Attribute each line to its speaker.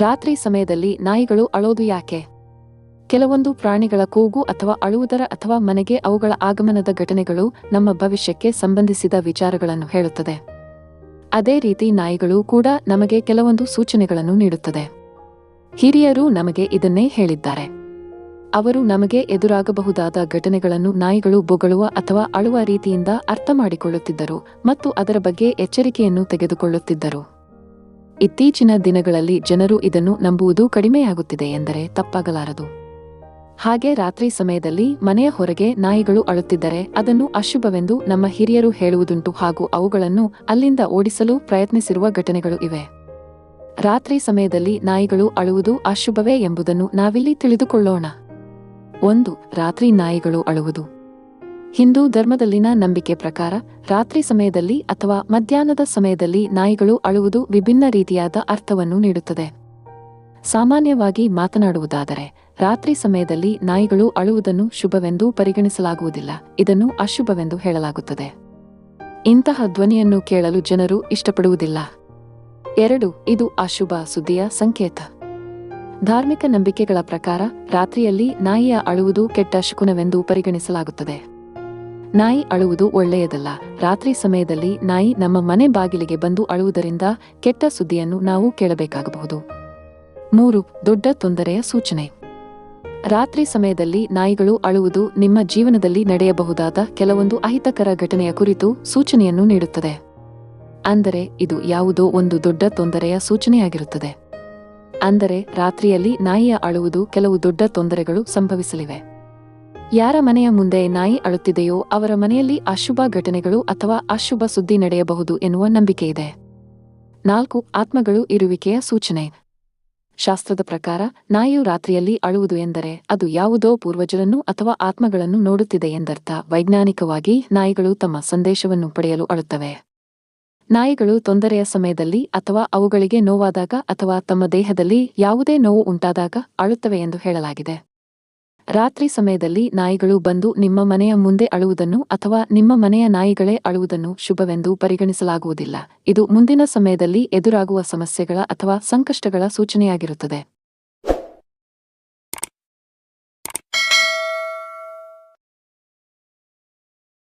Speaker 1: ರಾತ್ರಿ ಸಮಯದಲ್ಲಿ ನಾಯಿಗಳು ಅಳೋದು ಯಾಕೆ? ಕೆಲವೊಂದು ಪ್ರಾಣಿಗಳ ಕೂಗು ಅಥವಾ ಅಳುವುದರ ಅಥವಾ ಮನೆಗೆ ಅವುಗಳ ಆಗಮನದ ಘಟನೆಗಳು ನಮ್ಮ ಭವಿಷ್ಯಕ್ಕೆ ಸಂಬಂಧಿಸಿದ ವಿಚಾರಗಳನ್ನು ಹೇಳುತ್ತದೆ. ಅದೇ ರೀತಿ ನಾಯಿಗಳು ಕೂಡ ನಮಗೆ ಕೆಲವೊಂದು ಸೂಚನೆಗಳನ್ನು ನೀಡುತ್ತದೆ. ಹಿರಿಯರು ನಮಗೆ ಇದನ್ನೇ ಹೇಳಿದ್ದಾರೆ. ಅವರು ನಮಗೆ ಎದುರಾಗಬಹುದಾದ ಘಟನೆಗಳನ್ನು ನಾಯಿಗಳು ಬೊಗಳುವ ಅಥವಾ ಅಳುವ ರೀತಿಯಿಂದ ಅರ್ಥ ಮಾಡಿಕೊಳ್ಳುತ್ತಿದ್ದರು ಮತ್ತು ಅದರ ಬಗ್ಗೆ ಎಚ್ಚರಿಕೆಯನ್ನು ತೆಗೆದುಕೊಳ್ಳುತ್ತಿದ್ದರು. ಇತ್ತೀಚಿನ ದಿನಗಳಲ್ಲಿ ಜನರು ಇದನ್ನು ನಂಬುವುದು ಕಡಿಮೆಯಾಗುತ್ತಿದೆ ಎಂದರೆ ತಪ್ಪಾಗಲಾರದು. ಹಾಗೆ ರಾತ್ರಿ ಸಮಯದಲ್ಲಿ ಮನೆಯ ಹೊರಗೆ ನಾಯಿಗಳು ಅಳುತ್ತಿದ್ದರೆ ಅದನ್ನು ಅಶುಭವೆಂದು ನಮ್ಮ ಹಿರಿಯರು ಹೇಳುವುದುಂಟು ಹಾಗೂ ಅವುಗಳನ್ನು ಅಲ್ಲಿಂದ ಓಡಿಸಲು ಪ್ರಯತ್ನಿಸಿರುವ ಘಟನೆಗಳು ಇವೆ. ರಾತ್ರಿ ಸಮಯದಲ್ಲಿ ನಾಯಿಗಳು ಅಳುವುದು ಅಶುಭವೇ ಎಂಬುದನ್ನು ನಾವಿಲ್ಲಿ ತಿಳಿದುಕೊಳ್ಳೋಣ. ಒಂದು, ರಾತ್ರಿ ನಾಯಿಗಳು ಅಳುವುದು. ಹಿಂದೂ ಧರ್ಮದಲ್ಲಿನ ನಂಬಿಕೆ ಪ್ರಕಾರ, ರಾತ್ರಿ ಸಮಯದಲ್ಲಿ ಅಥವಾ ಮಧ್ಯಾಹ್ನದ ಸಮಯದಲ್ಲಿ ನಾಯಿಗಳು ಅಳುವುದು ವಿಭಿನ್ನ ರೀತಿಯಾದ ಅರ್ಥವನ್ನು ನೀಡುತ್ತದೆ. ಸಾಮಾನ್ಯವಾಗಿ ಮಾತನಾಡುವುದಾದರೆ, ರಾತ್ರಿ ಸಮಯದಲ್ಲಿ ನಾಯಿಗಳು ಅಳುವುದನ್ನು ಶುಭವೆಂದು ಪರಿಗಣಿಸಲಾಗುವುದಿಲ್ಲ, ಇದನ್ನು ಅಶುಭವೆಂದು ಹೇಳಲಾಗುತ್ತದೆ. ಇಂತಹ ಧ್ವನಿಯನ್ನು ಕೇಳಲು ಜನರು ಇಷ್ಟಪಡುವುದಿಲ್ಲ. ಎರಡು, ಇದು ಅಶುಭ ಸುದ್ದಿಯ ಸಂಕೇತ. ಧಾರ್ಮಿಕ ನಂಬಿಕೆಗಳ ಪ್ರಕಾರ, ರಾತ್ರಿಯಲ್ಲಿ ನಾಯಿಯ ಅಳುವುದು ಕೆಟ್ಟ ಶಕುನವೆಂದು ಪರಿಗಣಿಸಲಾಗುತ್ತದೆ. ನಾಯಿ ಅಳುವುದು ಒಳ್ಳೆಯದಲ್ಲ. ರಾತ್ರಿ ಸಮಯದಲ್ಲಿ ನಾಯಿ ನಮ್ಮ ಮನೆ ಬಾಗಿಲಿಗೆ ಬಂದು ಅಳುವುದರಿಂದ ಕೆಟ್ಟ ಸುದ್ದಿಯನ್ನು ನಾವು ಕೇಳಬೇಕಾಗಬಹುದು. ಮೂರು, ದೊಡ್ಡ ತೊಂದರೆಯ ಸೂಚನೆ. ರಾತ್ರಿ ಸಮಯದಲ್ಲಿ ನಾಯಿಗಳು ಅಳುವುದು ನಿಮ್ಮ ಜೀವನದಲ್ಲಿ ನಡೆಯಬಹುದಾದ ಕೆಲವೊಂದು ಅಹಿತಕರ ಘಟನೆಯ ಕುರಿತು ಸೂಚನೆಯನ್ನು ನೀಡುತ್ತದೆ. ಅಂದರೆ, ಇದು ಯಾವುದೋ ಒಂದು ದೊಡ್ಡ ತೊಂದರೆಯ ಸೂಚನೆಯಾಗಿರುತ್ತದೆ. ಅಂದರೆ, ರಾತ್ರಿಯಲ್ಲಿ ನಾಯಿಯ ಅಳುವುದು ಕೆಲವು ದೊಡ್ಡ ತೊಂದರೆಗಳು ಸಂಭವಿಸಲಿವೆ. ಯಾರ ಮನೆಯ ಮುಂದೆ ನಾಯಿ ಅಳುತ್ತಿದೆಯೋ ಅವರ ಮನೆಯಲ್ಲಿ ಅಶುಭ ಘಟನೆಗಳು ಅಥವಾ ಅಶುಭ ಸುದ್ದಿ ನಡೆಯಬಹುದು ಎನ್ನುವ ನಂಬಿಕೆ ಇದೆ ನಾಲ್ಕು, ಆತ್ಮಗಳು ಇರುವಿಕೆಯ ಸೂಚನೆ. ಶಾಸ್ತ್ರದ ಪ್ರಕಾರ, ನಾಯಿಯು ರಾತ್ರಿಯಲ್ಲಿ ಅಳುವುದು ಎಂದರೆ ಅದು ಯಾವುದೋ ಪೂರ್ವಜರನ್ನು ಅಥವಾ ಆತ್ಮಗಳನ್ನು ನೋಡುತ್ತಿದೆ ಎಂದರ್ಥ. ವೈಜ್ಞಾನಿಕವಾಗಿ, ನಾಯಿಗಳು ತಮ್ಮ ಸಂದೇಶವನ್ನು ಪಡೆಯಲು ಅಳುತ್ತವೆ. ನಾಯಿಗಳು ತೊಂದರೆಯ ಸಮಯದಲ್ಲಿ ಅಥವಾ ಅವುಗಳಿಗೆ ನೋವಾದಾಗ ಅಥವಾ ತಮ್ಮ ದೇಹದಲ್ಲಿ ಯಾವುದೇ ನೋವು ಉಂಟಾದಾಗ ಅಳುತ್ತವೆ ಎಂದು ಹೇಳಲಾಗಿದೆ. ರಾತ್ರಿ ಸಮಯದಲ್ಲಿ ನಾಯಿಗಳು ಬಂದು ನಿಮ್ಮ ಮನೆಯ ಮುಂದೆ ಅಳುವುದನ್ನು ಅಥವಾ ನಿಮ್ಮ ಮನೆಯ ನಾಯಿಗಳೇ ಅಳುವುದನ್ನು ಶುಭವೆಂದು ಪರಿಗಣಿಸಲಾಗುವುದಿಲ್ಲ. ಇದು ಮುಂದಿನ ಸಮಯದಲ್ಲಿ ಎದುರಾಗುವ ಸಮಸ್ಯೆಗಳ ಅಥವಾ ಸಂಕಷ್ಟಗಳ ಸೂಚನೆಯಾಗಿರುತ್ತದೆ.